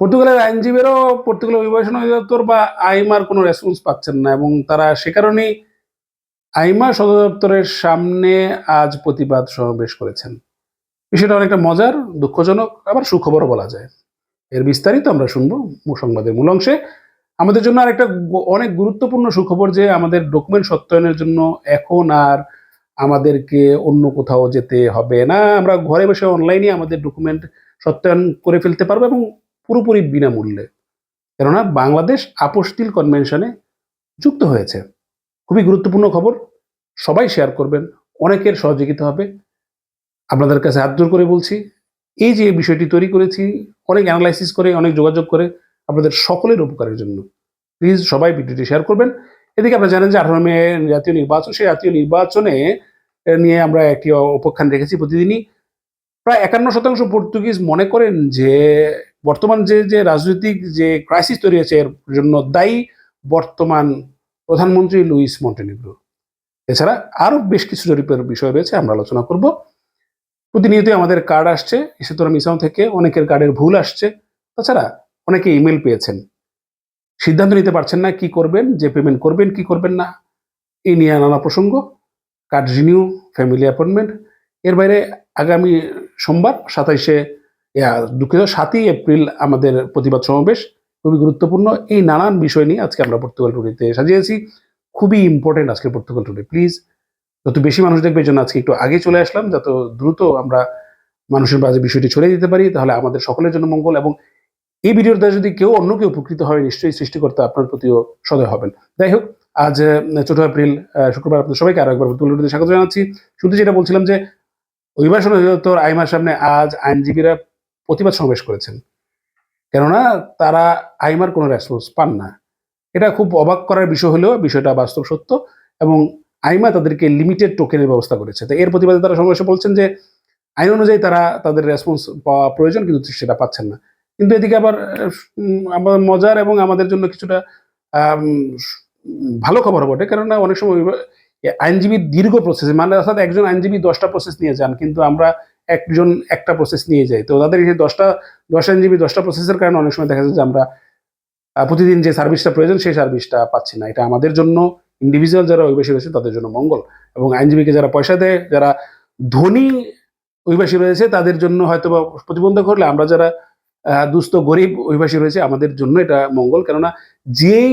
পর্তুগালের আইনজীবীরাও পর্তুগালের অভিবাসন অধিদপ্তর বা আইমার কোনো রেসপন্স পাচ্ছেন না এবং তারা সে কারণেই আইমা সদর দপ্তরের সামনে আজ প্রতিবাদ সমাবেশ করেছেন। বিষয়টা অনেকটা মজার, দুঃখজনক, আবার সুখবরও বলা যায়। এর বিস্তারিত আমরা শুনব সংবাদের মূল অংশে। আমাদের জন্য আর একটা অনেক গুরুত্বপূর্ণ সুখবর যে আমাদের ডকুমেন্ট সত্যায়নের জন্য এখন আর আমাদেরকে অন্য কোথাও যেতে হবে না। আমরা ঘরে বসে অনলাইনে আমাদের ডকুমেন্ট সত্যায়ন করে ফেলতে পারব এবং পুরোপুরি বিনামূল্যে। কেননা বাংলাদেশ আপোস্টিল কনভেনশনে যুক্ত হয়েছে। খুবই গুরুত্বপূর্ণ খবর। সবাই শেয়ার করবেন। অনেকের সহযোগিতা হবে। আপনাদের কাছে হাত জোর করে বলছি, এই যে বিষয়টি তৈরি করেছি, অনেক অ্যানালাইসিস করে, অনেক যোগাযোগ করে আপনাদের সকলের উপকারের জন্য। প্লিজ সবাই ভিডিওটি শেয়ার করবেন। এদিকে আপনারা জানেন যে আঠারো মে জাতীয় নির্বাচন, সেই জাতীয় নির্বাচনে নিয়ে আমরা একটি অপেক্ষান রেখেছি প্রতিদিনই। প্রায় একান্ন শতাংশ পর্তুগিজ মনে করেন যে বর্তমান যে যে রাজনৈতিক যে ক্রাইসিস তৈরি হয়েছে এর জন্য দায়ী বর্তমান প্রধানমন্ত্রী লুইস মন্টেনিগ্রো। এছাড়া আরও বেশ কিছু জরিপের বিষয় রয়েছে, আমরা আলোচনা করব। প্রতিনিয়তই আমাদের কার্ড আসছে, ইসেতরা মিসাও থেকে অনেকের কার্ডের ভুল আসছে। তাছাড়া অনেকে ইমেল পেয়েছেন। সিদ্ধান্ত নিতে পারছেন না কি করবেন, যে পেমেন্ট করবেন, কি করবেন না এই নিয়ে নানা প্রসঙ্গ। কার্ড রিনিউ ফ্যামিলি অ্যাপয়েন্টমেন্ট এর বাইরে আগামী সোমবার সাতাইশে দুঃখিত, সাতই এপ্রিল আমাদের প্রতিবাদ সমাবেশ। খুবই গুরুত্বপূর্ণ। এই নানান বিষয় নিয়ে আজকে আমরা পর্তুগাল টুডেতে সাজিয়েছি। খুবই ইম্পর্টেন্ট আজকে পর্তুগাল টুডে। প্লিজ, যত বেশি মানুষ দেখবে জন্য আজকে একটু আগে চলে আসলাম। যত দ্রুত আমরা মানুষের মাঝে বিষয়টি ছড়িয়ে দিতে পারি, তাহলে আমাদের সকলের জন্য মঙ্গল এবং এই ভিডিওর দ্বারা যদি কেউ অন্য কেউ উপকৃত হয়, নিশ্চয়ই সৃষ্টিকর্তা আপনার প্রতিও সদয় হবেন। যাই হোক, আজ চৌঠা এপ্রিল শুক্রবার আপনাদের সবাইকে আরও একবার পর্তুগাল স্বাগত জানাচ্ছি। শুধু যেটা বলছিলাম যে, অভিবাসন অধিদপ্তর আইমার সামনে আজ আইনজীবীরা প্রতিবাদ সমাবেশ করেছেন। কেননা তারা আইমার কোনো রেসপন্স পান না। এটা খুব অবাক করার বিষয় হলেও বিষয়টা বাস্তব সত্য এবং আইমা তাদেরকে লিমিটেড টোকেনের ব্যবস্থা করেছে। তো এর প্রতিবাদে তারা সমাবেশে বলছেন যে, আইন অনুযায়ী তারা তাদের রেসপন্স পাওয়া প্রয়োজন কিন্তু সেটা পাচ্ছেন না। কিন্তু এদিকে আবার আমার মজার এবং আমাদের জন্য কিছুটা ভালো খবর বটে। কেননা অনেক সময় অভিবা- এ আইনজীবী দীর্ঘ প্রসেস মানে অর্থাৎ একজন আইনজীবী দশটা প্রসেস নিয়ে যান, কিন্তু আমরা একজন একটা প্রসেস নিয়ে যাই তো তাদের এই দশটা, দশ আইনজীবী দশটা প্রসেসের কারণে অনেক সময় দেখা যায় যে আমরা প্রতিদিন যে সার্ভিসটা প্রয়োজন, সেই সার্ভিসটা পাচ্ছি না। এটা আমাদের জন্য ইন্ডিভিজুয়াল যারা অভিবাসী রয়েছে, তাদের জন্য মঙ্গল। এবং আইনজীবীকে যারা পয়সা দেয়, যারা ধনী অভিবাসী রয়েছে, তাদের জন্য হয়তো বা প্রতিবন্ধক হলে আমরা যারা দুস্থ, গরিব অভিবাসী রয়েছে, আমাদের জন্য এটা মঙ্গল। কেননা যেই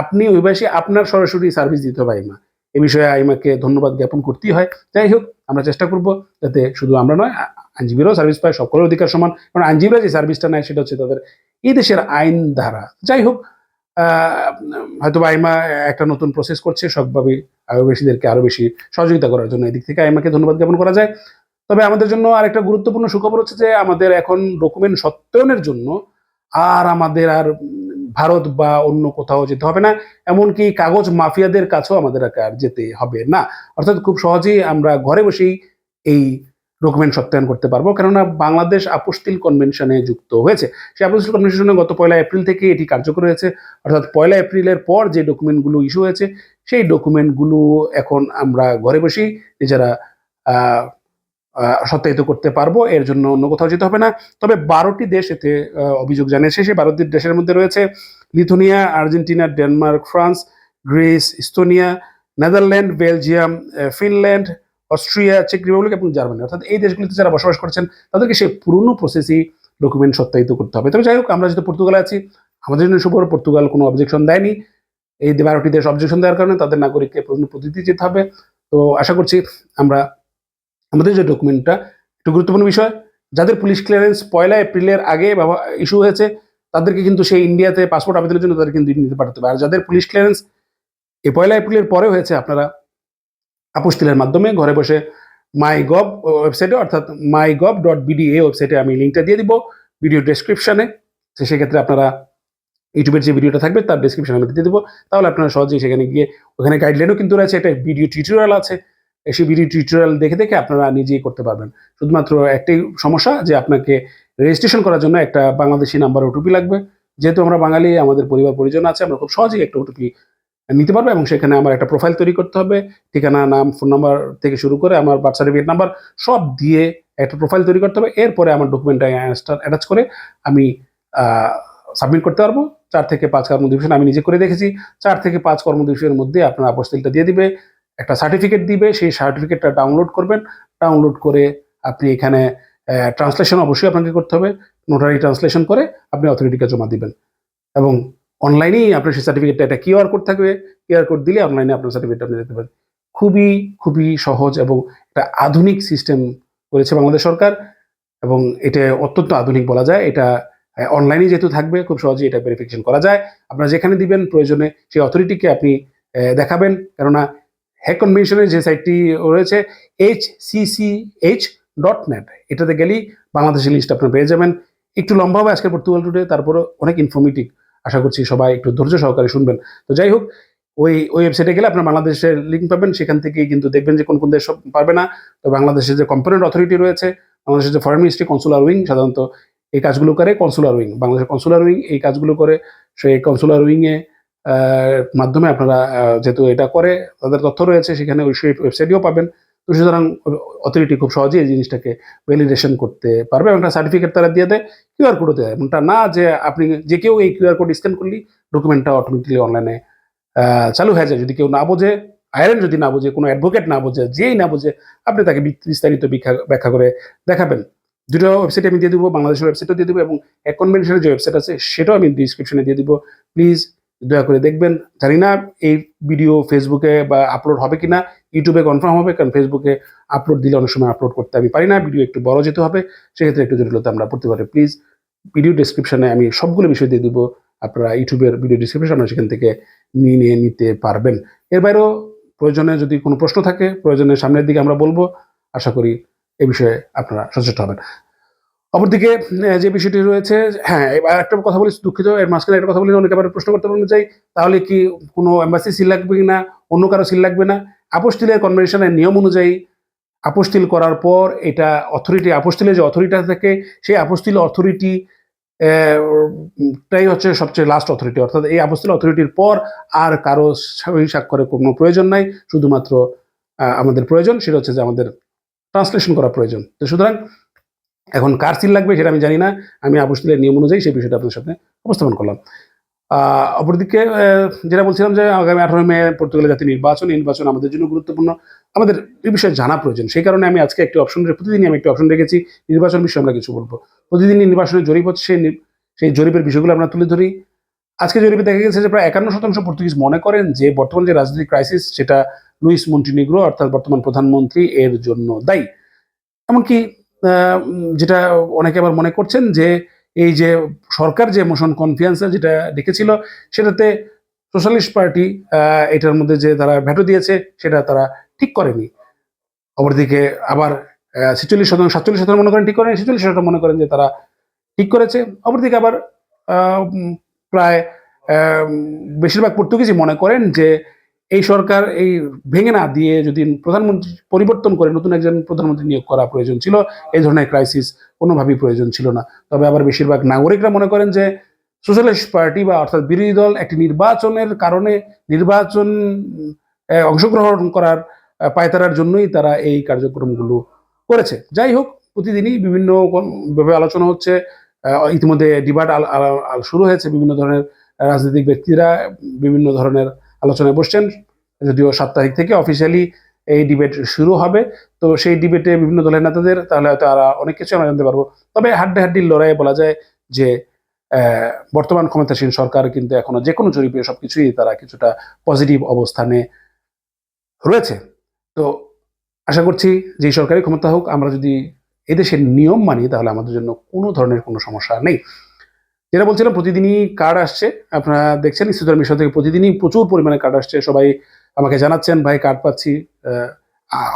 আপনি অভিবাসী, আপনার সরাসরি সার্ভিস দিতে হবে আইমা। এ বিষয়ে আইমাকে ধন্যবাদ জ্ঞাপন করতেই হয়। যাই হোক আমরা চেষ্টা করব যাতে শুধু আমরা নয়, আইনজীবীরাও সার্ভিস পায়, সকলের অধিকার সমান। কারণ আইনজীবীরা যে সার্ভিসটা নেয় সেটা হচ্ছে তাদের এই দেশের আইন ধারা। যাই হোক হয়তো আইমা একটা নতুন প্রসেস করছে, সবভাবে আদিবাসীদেরকে আরও বেশি সহযোগিতা করার জন্য এদিক থেকে আইমাকে ধন্যবাদ জ্ঞাপন করা যায়। তবে আমাদের জন্য আর একটা গুরুত্বপূর্ণ সুখবর হচ্ছে যে, আমাদের এখন ডকুমেন্ট সত্যায়নের জন্য আর আমাদের আর ভারত বা অন্য কোথাও যেতে হবে না, এমনকি কাগজ মাফিয়াদের কাছেও আমাদের আর যেতে হবে না। অর্থাৎ খুব সহজেই আমরা ঘরে বসেই এই ডকুমেন্ট সত্যায়ন করতে পারব। কেননা বাংলাদেশ আপোস্তিল কনভেনশনে যুক্ত হয়েছে। সেই আপোস্তিল কনভেনশনে গত পয়লা এপ্রিল থেকে এটি কার্যকর হয়েছে। অর্থাৎ পয়লা এপ্রিলের পর যে ডকুমেন্টগুলো ইস্যু হয়েছে, সেই ডকুমেন্টগুলো এখন আমরা ঘরে বসেই নিজেরা সত্যায়িত করতে পারব, এর জন্য অন্য কোথাও যেতে হবে না। তবে বারোটি দেশ এতে অভিযোগ জানিয়েছে। সেই বারোটি দেশের মধ্যে রয়েছে Lithuania, Argentina, Denmark, France, Greece, Estonia, Netherland, Belgium Finland, Austria, check Republic এবং জার্মানি। অর্থাৎ এই দেশগুলিতে যারা বসবাস করছেন, তাদেরকে সেই পুরনো প্রসেসই ডকুমেন্ট সত্যায়িত করতে হবে। তবে যাই হোক, আমরা যেহেতু পর্তুগালে আছি, আমাদের জন্য শুভ পর্তুগাল কোনো অবজেকশন দেয়নি। এই বারোটি দেশ অবজেকশন দেওয়ার কারণে তাদের নাগরিককে প্রতি প্রতিটি যেতে হবে। তো আশা করছি আমরা আমাদের যে ডকুমেন্টটা একটু গুরুত্বপূর্ণ বিষয়, যাদের পুলিশ ক্লিয়ারেন্স পয়লা এপ্রিলের আগে ইস্যু হয়েছে, তাদেরকে কিন্তু সেই ইন্ডিয়াতে পাসপোর্ট আবেদনের জন্য তাদের কিন্তু নিতে পাঠাতে হবে। আর যাদের পুলিশ ক্লিয়ারেন্স এই পয়লা এপ্রিলের পরে হয়েছে, আপনারা আপোস্তিলের মাধ্যমে ঘরে বসে মাই গভ ওয়েবসাইটে অর্থাৎ মাই গভ ডট বিডি এই ওয়েবসাইটে আমি লিঙ্কটা দিয়ে দিব ভিডিও ডেসক্রিপশনে সেক্ষেত্রে আপনারা ইউটিউবের যে ভিডিওটা থাকবে, তার ডেসক্রিপশনে আমি দিয়ে দেবো। তাহলে আপনারা সহজেই সেখানে গিয়ে, ওখানে গাইডলাইনও কিন্তু রয়েছে, একটা ভিডিও টিউটোরিয়াল আছে। ভিডিও টিউটোরিয়াল দেখে দেখে আপনারা নিজেই করতে পারবেন। শুধুমাত্র একটাই সমস্যা যে আপনাকে রেজিস্ট্রেশন করার জন্য একটা বাংলাদেশি নাম্বার ওটিপি লাগবে। যেহেতু আমরা বাঙালি, আমাদের পরিবার পরিজন আছে, আমরা খুব সহজেই একটা ওটিপি নিতে পারব এবং সেখানে আমার একটা প্রোফাইল তৈরি করতে হবে। ঠিকানা, নাম ফোন নাম্বার থেকে শুরু করে আমার বার্থ সার্টিফিকেট নাম্বার সব দিয়ে একটা প্রোফাইল তৈরি করতে হবে। এরপরে আমার ডকুমেন্টটা অ্যাটাচ করে আমি সাবমিট করতে পারব। চার থেকে পাঁচ কর্মদিবসে আমি নিজে করে দেখেছি। চার থেকে পাঁচ কর্মদিবসের মধ্যে আপনার আপস্তিলটা দিয়ে দিবে। একটা সার্টিফিকেট দিবে, সেই সার্টিফিকেটটা ডাউনলোড করবেন। ডাউনলোড করে আপনি এখানে ট্রান্সলেশন অবশ্যই আপনাকে করতে হবে। নোটারি ট্রান্সলেশন করে আপনি অথরিটিকে জমা দিবেন। এবং অনলাইনেই আপনার সেই সার্টিফিকেটটা একটা কিউআর কোড থাকবে। কিউআর কোড দিলে অনলাইনে আপনার সার্টিফিকেটটা আপনি দিতে পারেন। খুবই খুবই সহজ এবং একটা আধুনিক সিস্টেম করেছে বাংলাদেশ সরকার এবং এটা অত্যন্ত আধুনিক বলা যায়। এটা অনলাইনে যেহেতু থাকবে, খুব সহজেই এটা ভেরিফিকেশন করা যায়। আপনারা যেখানে দিবেন প্রয়োজনে সেই অথরিটিকে আপনি দেখাবেন। কেননা হ্যাক কনভেনশনের যে সাইটটি রয়েছে এইচ সিসিএইচ ডট নেট এটাতে গেলেই বাংলাদেশের লিস্ট আপনার পেয়ে যাবেন। একটু লম্বা হবে আজকের পর্তুগাল টুডে তারপরে অনেক ইনফরমেটিভ আশা করছি সবাই একটু ধৈর্য সহকারে শুনবেন। তো যাই হোক, ওই ওই ওয়েবসাইটে গেলে আপনার বাংলাদেশের লিঙ্ক পাবেন। সেখান থেকে কিন্তু দেখবেন যে কোন কোন দেশ পারবে না। তো বাংলাদেশের যে কম্পোনেন্ট অথরিটি রয়েছে, বাংলাদেশের যে ফরেন মিনিস্ট্রি কনসুলার উইং সাধারণত এই কাজগুলো করে কনসুলার উইং বাংলাদেশের কনসুলার উইং এই কাজগুলো করে সেই কনসুলার উইংয়ে মাধ্যমে আপনারা যেহেতু এটা করে, তাদের তথ্য রয়েছে, সেখানে ওই সেই ওয়েবসাইটেও পাবেন। তো সুতরাং অথরিটি খুব সহজেই এই জিনিসটাকে ভ্যালিডেশন করতে পারবে এবং একটা সার্টিফিকেট তারা দিয়ে দেয় কিউআর কোডও দেয়। এমনটা না যে আপনি যে কেউ এই কিউআর কোড স্ক্যান করলেই ডকুমেন্টটা অটোমেটিকলি অনলাইনে চালু হয়ে যায়। যদি কেউ না বোঝে আয়রন যদি না বোঝে, কোনো অ্যাডভোকেট না বোঝে, যেই না বোঝে, আপনি তাকে বিস্তারিত ব্যাখ্যা করে দেখাবেন। দুটো ওয়েবসাইট আমি দিয়ে দিব, বাংলাদেশের ওয়েবসাইটও দিয়ে দিব এবং এক কনভেনশনের যে ওয়েবসাইট আছে, সেটাও আমি ডিসক্রিপশনে দিয়ে দিব। প্লিজ দয়া করে দেখবেন। জানি না এই ভিডিও ফেসবুকে বা আপলোড হবে কিনা ইউটিউবে কনফার্ম হবে, কারণ ফেসবুকে আপলোড দিলে অনেক সময় আপলোড করতে আমি পারি না ভিডিও একটু বড় যেতে হবে, সেক্ষেত্রে একটু জটিলতা আমরা পড়তে পারি। প্লিজ ভিডিও ডিসক্রিপশনে আমি সবগুলো বিষয় দিয়ে দিব, আপনারা ইউটিউবের ভিডিও ডিসক্রিপশন সেখান থেকে নিয়ে নিয়ে নিতে পারবেন। এর বাইরেও প্রয়োজনে যদি কোনো প্রশ্ন থাকে, প্রয়োজনে সামনের দিকে আমরা বলব, আশা করি এ বিষয়ে আপনারা সচেষ্ট হবেন। অপরদিকে যে বিষয়টি রয়েছে হ্যাঁ একটা কথা বলি, দুঃখিত, এর মাঝখানে একটা কথা বলি, অনেকে আবার প্রশ্ন করতে পারবেন চাই তাহলে কি কোনো এম্বাসি সিল লাগবে না অন্য কারও সিল লাগবে না? আপোস্টিলের কনভেনশনের নিয়ম অনুযায়ী আপোস্টিল করার পর এটা অথরিটি আপোস্টিলের যে অথরিটি থাকে, সেই আপোস্টিল অথরিটি টাই হচ্ছে সবচেয়ে লাস্ট অথরিটি অর্থাৎ এই আপোস্টিল অথরিটির পর আর কারও সই স্বাক্ষরের কোনো প্রয়োজন নাই, শুধুমাত্র আমাদের প্রয়োজন, সেটা হচ্ছে যে আমাদের ট্রান্সলেশন করা প্রয়োজন। তো সুতরাং এখন কার সিল লাগবে সেটা আমি জানি না। আমি আবস্তিলের নিয়ম অনুযায়ী সেই বিষয়টা আপনার সাথে উপস্থাপন করলাম। অপরদিকে যেটা বলছিলাম যে আগামী আঠারো মে পর্তুগালের জাতীয় নির্বাচন নির্বাচন আমাদের জন্য গুরুত্বপূর্ণ। আমাদের এই বিষয়ে জানা প্রয়োজন। সেই কারণে আমি আজকে একটি অপশন প্রতিদিনই আমি একটি অপশন রেখেছি, নির্বাচন বিষয়ে আমরা কিছু বলব। প্রতিদিনই নির্বাচনের জরিপ হচ্ছে সেই সেই জরিপের বিষয়গুলো আমরা তুলে ধরি। আজকে জরিপে দেখা গেছে যে প্রায় একান্ন শতাংশ পর্তুগিজ মনে করেন যে বর্তমান যে রাজনৈতিক ক্রাইসিস সেটা লুইস মন্টিনিগ্রো, অর্থাৎ বর্তমান প্রধানমন্ত্রী, এর জন্য দায়ী। এমনকি যেটা অনেকে আবার মনে করছেন যে এই যে সরকার যে মোশন কনফিয়ান্সে যেটা ডেকেছিল সেটাতে সোশ্যালিস্ট পার্টি এটার মধ্যে যে তারা ভেটো দিয়েছে, সেটা তারা ঠিক করেনি। অপরদিকে আবার ছেচল্লিশ শতাংশ, সাতচল্লিশ শতাংশ মনে করেন ঠিক করেনি, ছেচল্লিশ শতাংশ মনে করেন যে তারা ঠিক করেছে। অপরদিকে আবার প্রায় বেশিরভাগ পর্তুগিজই মনে করেন যে এই সরকার এই ভেঙে না দিয়ে যদি প্রধানমন্ত্রী পরিবর্তন করে, নতুন একজন প্রধানমন্ত্রী নিয়োগ করা প্রয়োজন ছিল, এই ধরনের ক্রাইসিস কোনোভাবেই প্রয়োজন ছিল না। তবে আবার বেশিরভাগ নাগরিকরা মনে করেন যে সোশ্যালিস্ট পার্টি বা অর্থাৎ বিরোধী দল একটি নির্বাচনের কারণে নির্বাচন অংশগ্রহণ করার পায়তারার জন্যই তারা এই কার্যক্রমগুলো করেছে। যাই হোক, প্রতিদিনই বিভিন্ন ভাবে আলোচনা হচ্ছে ইতিমধ্যে ডিবাট শুরু হয়েছে। বিভিন্ন ধরনের রাজনৈতিক ব্যক্তিরা, বিভিন্ন ধরনের আলোচনায় বসছেন, যদিও সাত তারিখ থেকে অফিসিয়ালি এই ডিবেট শুরু হবে। তো সেই ডিবেটে বিভিন্ন দলের নেতাদের, তাহলে হয়তো আর অনেক কিছু আমরা জানতে পারব। তবে হাড্ডে হাড্ডির লড়াইয়ে বলা যায় যে বর্তমান ক্ষমতাসীন সরকার কিন্তু এখনও যে কোনো জরিপে সবকিছুই তারা কিছুটা পজিটিভ অবস্থানে রয়েছে। তো আশা করছি যে সরকারি ক্ষমতা হোক, আমরা যদি এদেশের নিয়ম মানি, তাহলে আমাদের জন্য কোনো ধরনের কোনো সমস্যা নেই। যেটা বলছিলাম, প্রতিদিনই কার্ড আসছে। আপনারা দেখছেন ইস্তুদার মিশন থেকে প্রতিদিনই প্রচুর পরিমাণে কার্ড আসছে। সবাই আমাকে জানাচ্ছেন, ভাই কার্ড পাচ্ছি।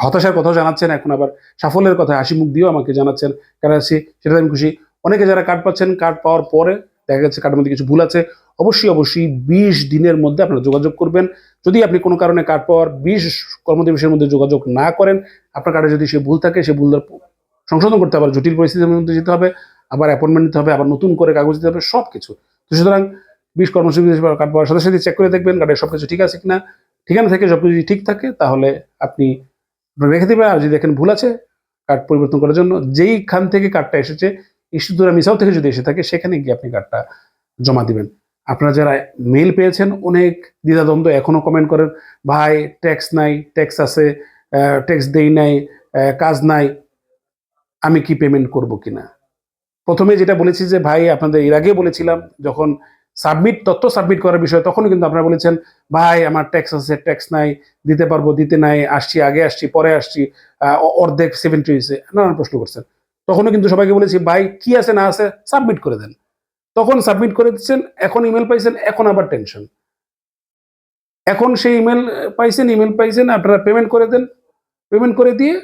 হতাশার কথাও জানাচ্ছেন, এখন আবার সাফল্যের কথা হাসি মুখ দিয়েও আমাকে জানাচ্ছেন কার্ড আসছি? সেটাতে আমি খুশি। অনেকে যারা কার্ড পাচ্ছেন কার্ড পাওয়ার পরে দেখা যাচ্ছে কার্ডের মধ্যে কিছু ভুল আছে। অবশ্যই অবশ্যই বিশ দিনের মধ্যে আপনারা যোগাযোগ করবেন। যদি আপনি কোনো কারণে কার্ড পাওয়ার বিশ কর্মদিবসের মধ্যে যোগাযোগ না করেন, আপনার কার্ডে যদি সে ভুল থাকে, সে ভুল সংশোধন করতে আবার জটিল পরিস্থিতির মধ্যে যেতে হবে। আবার অ্যাপয়েন্টমেন্ট নিতে হবে, আবার নতুন করে কাগজ দিতে হবে সব কিছু তো সুতরাং বিশ কর্মসূচি কার্ড পাওয়ার সাথে সাথে চেক করে দেখবেন কার্ডের সব কিছু ঠিক আছে কিনা, ঠিকানা থেকে সব কিছু ঠিক থাকে, তাহলে আপনি রেখে দেবেন। আর যদি দেখেন ভুল আছে, কার্ড পরিবর্তন করার জন্য যেইখান থেকে কার্ডটা এসেছে ইস্যুদুরা মিসাও থেকে যদি এসে থাকে, সেখানে গিয়ে আপনি কার্ডটা জমা দিবেন। আপনারা যারা মেল পেয়েছেন, অনেক দ্বিধাদ্বন্দ্ব এখনও কমেন্ট করেন, ভাই ট্যাক্স নাই ট্যাক্স আছে ট্যাক্স দেই নাই কাজ নাই, আমি কি পেমেন্ট করব কিনা? প্রথমে যেটা বলেছি যে ভাই, আপনাদের এর আগে বলেছিলাম, যখন সাবমিট তথ্য সাবমিট করার বিষয়, তখনও কিন্তু আপনারা বলেছেন, ভাই, আমার ট্যাক্স আছে ট্যাক্স নাই, দিতে পারব, দিতে নাই, আসছি, আগে আসছি, পরে আসছি অর্ধেক সেভেন্টি হয়েছে। নানান প্রশ্ন করছেন। তখনও কিন্তু সবাইকে বলেছি, ভাই, কি আছে না আছে সাবমিট করে দেন। তখন সাবমিট করে দিচ্ছেন, এখন ইমেল পাইছেন, এখন আবার টেনশন এখন সেই ইমেল পাইছেন ইমেল পাইছেন, আপনারা পেমেন্ট করে দেন। পেমেন্ট করে দিয়ে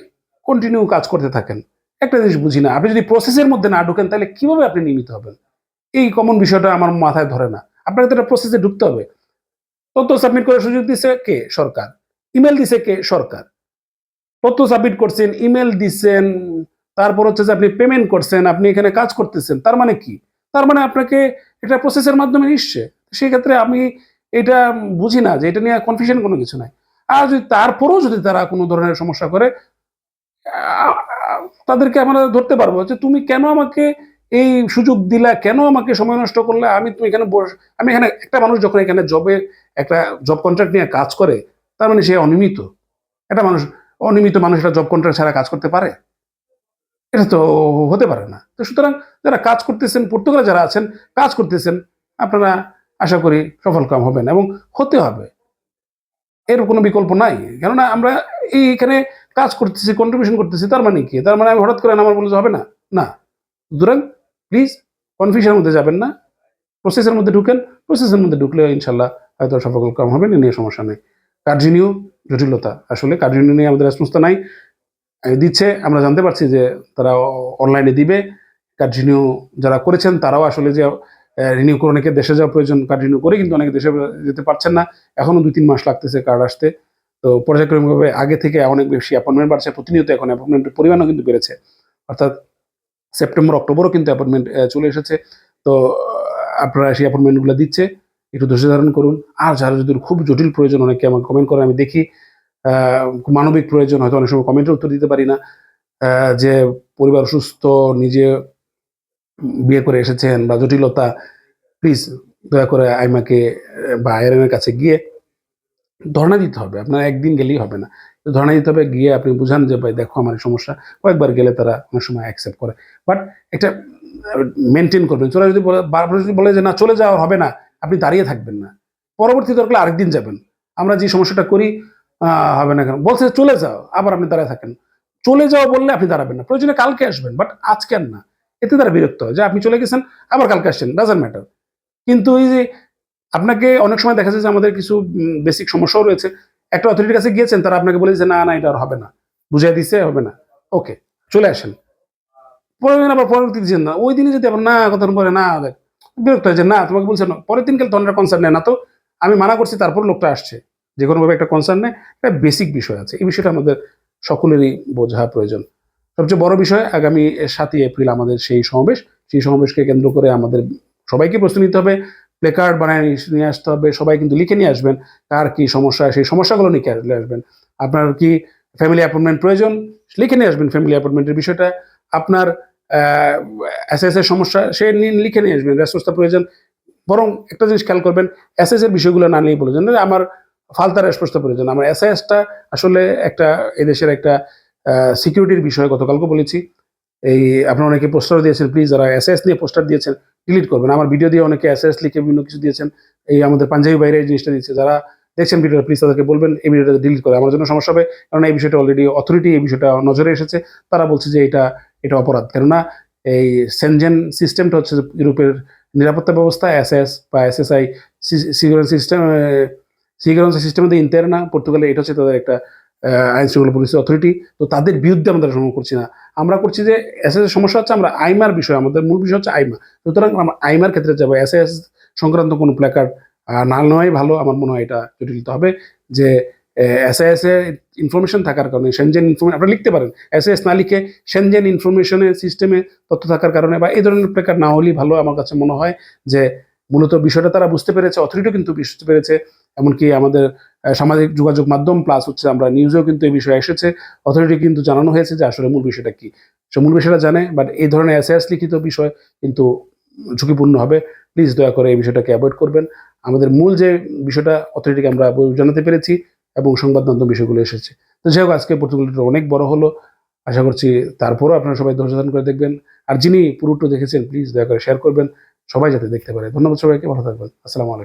কন্টিনিউ কাজ করতে থাকেন। একটা জিনিস বুঝি না। আপনি যদি প্রসেসের মধ্যে না ঢুকেন, তাহলে কীভাবে আপনি নিয়মিত হবেন? এই কমন বিষয়টা আমার মাথায় ধরে না। আপনাকে তো একটা প্রসেসে ঢুকতে হবে। তথ্য সাবমিট করার সুযোগ দিছে কে? সরকার। ইমেল দিছে কে? সরকার। তথ্য সাবমিট করছেন ইমেল দিচ্ছেন তারপর হচ্ছে যে আপনি পেমেন্ট করছেন, আপনি এখানে কাজ করতেছেন, তার মানে কি? তার মানে আপনাকে এটা প্রসেসের মাধ্যমে নিচ্ছে। সেই ক্ষেত্রে আমি এটা বুঝি না যে এটা নিয়ে কনফিউশন কোনো কিছু নাই। আর যদি তারপরেও যদি তারা কোনো ধরনের সমস্যা করে তাদেরকে আমরা ধরতে পারব যে তুমি কেন আমাকে এই সুযোগ দিলা? কেন আমাকে সময় নষ্ট করলে? আমি তুমি এখানে বস, আমি এখানে একটা মানুষ যখন এখানে জবে একটা জব কন্ট্রাক্ট নিয়ে কাজ করে, তার মানে সে অনিয়মিত একটা মানুষ অনিয়মিত মানুষ জব কন্ট্রাক্ট ছাড়া কাজ করতে পারে? এটা তো হতে পারে না। তো সুতরাং যারা কাজ করতেছেন, পর্তুগালে যারা আছেন, কাজ করতেছেন, আপনারা আশা করি সফল কাম হবেন এবং হতে হবে। এর কোনো বিকল্প নাই। কেননা আমরা এই এখানে কাজ করতেছি কন্ট্রিবিউশন করতেছি, তার মানে কি? তার মানে আমি হঠাৎ করে আমার বলে হবে না? না। সুতরাং প্লিজ কনফিউশনের মধ্যে যাবেন না। প্রসেসের মধ্যে ঢুকেন। প্রসেসের মধ্যে ঢুকলে ইনশাল্লাহ হয়তো সফল কাম হবে এ নিয়ে সমস্যা নেই। কার্জিনিউ জটিলতা। আসলে কার্জিনিউ নিয়ে আমাদের রেসপন্সটা নাই। দিচ্ছে, আমরা জানতে পারছি যে তারা অনলাইনে দিবে। কার্জিনিউ যারা করেছেন, তারাও আসলে যে রিনিউ করে অনেকে দেশে যাওয়া প্রয়োজন কার্ড করে কিন্তু অনেকে দেশে যেতে পারছেন না। এখনও দুই তিন মাস লাগতেছে কার্ড আসতে। তো পর্যায়ক্রমিকভাবে আগে থেকে অনেক বেশি অ্যাপয়েন্টমেন্ট বাড়ছে, প্রতিনিয়ত এখন অ্যাপয়েন্টমেন্টের পরিমাণও কিন্তু বেড়েছে। অর্থাৎ সেপ্টেম্বর অক্টোবরও কিন্তু অ্যাপয়েন্টমেন্ট চলে এসেছে। তো আপনারা সেই অ্যাপয়েন্টমেন্টগুলো দিচ্ছে, একটু ধৈর্য ধারণ করুন। আর যারা যদি খুব জটিল প্রয়োজন, অনেকে আমাকে কমেন্ট করে, আমি দেখি মানবিক প্রয়োজন, হয়তো অনেক সময় কমেন্টের উত্তর দিতে পারি না। যে পরিবার অসুস্থ, নিজে বিয়ে করে এসেছেন বা জটিলতা প্লিজ দয়া করে আইমাকে বা আয়রনের কাছে গিয়ে ধর্ণা দিতে হবে, আপনার একদিন গেলেই হবে না। ধর্ণা দিতে হবে, গিয়ে আপনি বুঝান যে, ভাই, দেখো আমার সমস্যা। কয়েকবার গেলে তারা অনেক সময় অ্যাকসেপ্ট করে। বাট একটা মেনটেন করবেন। চলে যদি বলে, বারবার যদি বলে যে, না, চলে যাওয়া হবে না, আপনি দাঁড়িয়ে থাকবেন না। পরবর্তী দরকার আরেকদিন যাবেন। আমরা যে সমস্যাটা করি হবে না কেন? বলছে চলে যাও। আবার আপনি দাঁড়িয়ে থাকেন। চলে যাওয়া বললে আপনি দাঁড়াবেন না। প্রয়োজনে কালকে আসবেন বাট আজকে আর না। এতে তারা বিরক্ত হয় যে, আপনি চলে গেছেন, আবার কালকে আসছেন ডাজেন্ট ম্যাটার কিন্তু এই যে আপনাকে অনেক সময় দেখা যায় যে আমাদের কিছু বেসিক সমস্যাও রয়েছে। একটা অথরিটির কাছে গিয়েছেন, তারা আপনাকে বলেছে না না, এটা আর হবে না। বুঝিয়ে দিছে, হবে না। ওকে চলে আসেন। পরের দিন আবার পরবর্তী দিন না, ওই দিনে যদি আপনার না কথা পরে না বিরক্ত হয়েছে না, তোমাকে বলছে না। পরের দিন কাল তখন কনসার্ন নেয় না তো, আমি মানা করছি, তারপর লোকটা আসছে। যে কোনোভাবে একটা কনসার্ন নেয় একটা বেসিক বিষয় আছে। এই বিষয়টা আমাদের সকলেরই বোঝা প্রয়োজন। সবচেয়ে বড় বিষয়, আগামী সাতই এপ্রিল আমাদের সেই সমাবেশ। সেই সমাবেশকে কেন্দ্র করে আমাদের সবাইকে প্রস্তুতি নিতে হবে। প্লে কার্ড বানায় নিয়ে আসতে হবে, সবাই কিন্তু লিখে নিয়ে আসবেন, কার কি সমস্যা, সেই সমস্যাগুলো নিয়ে আসলে আসবেন। আপনার কি ফ্যামিলি অ্যাপয়েন্টমেন্ট প্রয়োজন, লিখে নিয়ে আসবেন ফ্যামিলি অ্যাপয়েন্টমেন্টের বিষয়টা। আপনার এস এস এর সমস্যা, সে নিয়ে, লিখে নিয়ে আসবেন রেসপন্সটা প্রয়োজন। বরং একটা জিনিস খেয়াল করবেন এস এস এর বিষয়গুলো না নিয়ে বলেছেন আমার ফালতা রেসপন্সটা প্রয়োজন। আমার এস এসটা আসলে একটা এদেশের একটা সিকিউরিটির বিষয়ে গতকালকে বলেছি। এই, আপনারা অনেকে পোস্টার দিয়েছেন প্লিজ যারা এস এস নিয়ে পোস্টার দিয়েছেন ডিলিট করবেন। আমার ভিডিও দিয়ে অনেকে এস এস লিখে বিভিন্ন কিছু দিয়েছেন। এই আমাদের পাঞ্জাবি বাইরে এই জিনিসটা দিচ্ছে। যারা দেখছেন ভিডিওটা প্লিজ তাদেরকে বলবেন, এই ভিডিওটা ডিলিট করে। আমার জন্য সমস্যা হবে, কারণ এই বিষয়টা অলরেডি অথরিটি এই বিষয়টা নজরে এসেছে। তারা বলছে যে এটা এটা অপরাধ। কেননা এই সেনজেন সিস্টেমটা হচ্ছে ইউরোপের নিরাপত্তা ব্যবস্থা এস এস বা S S I security system security সিস্টেমে তো ইন্টার না পর্তুগালে এটা হচ্ছে তাদের একটা আইন শৃঙ্খলা পুলিশ অথরিটি, তো তাদের বিরুদ্ধে আমরা সমর্থন করছি না। আমরা করছি যে এস এস সমস্যা হচ্ছে আমরা আইমার বিষয়, আমাদের মূল বিষয় হচ্ছে আইমা সুতরাং আমরা আইমার ক্ষেত্রে যাব। এস এস সংক্রান্ত কোনো প্ল্যাকার্ড না নেওয়াই ভালো। আমার মনে হয় এটা জটিলতা হবে যে এস এস এ ইনফরমেশন থাকার কারণে সেনজেন ইনফরমেশন আপনারা লিখতে পারেন। এস এস না লিখে সেনজেন ইনফরমেশনের সিস্টেমে তথ্য থাকার কারণে বা এই ধরনের প্ল্যাকার্ড না হলেই ভালো আমার কাছে মনে হয় যে, মূলত বিষয়টা তারা বুঝতে পেরেছে, অথরিটিও কিন্তু বুঝতে পেরেছে। এমনকি আমাদের সামাজিক যোগাযোগ মাধ্যম প্লাস হচ্ছে আমরা নিউজেও কিন্তু এই বিষয়ে এসেছে। অথরিটি কিন্তু জানানো হয়েছে যে আসলে মূল বিষয়টা কি। সে মূল বিষয়টা জানে বাট এই ধরনের এসএস লিখিত বিষয় কিন্তু ঝুঁকিপূর্ণ হবে। প্লিজ দয়া করে এই বিষয়টাকে অ্যাভয়েড করবেন। আমাদের মূল যে বিষয়টা অথরিটিকে আমরা জানাতে পেরেছি এবং সংবাদ মাধ্যম বিষয়গুলো এসেছে। তো যাই হোক, আজকে প্রতিযোগিতাটা অনেক বড় হলো। আশা করছি তারপরও আপনারা সবাই ধৈর্য ধারণ করে দেখবেন। আর যিনি পুরোটা দেখেছেন প্লিজ দয়া করে শেয়ার করবেন। সবাই যাতে দেখতে পারে। ধন্যবাদ সবাইকে, ভালো থাকবেন। আসসালামু আলাইকুম।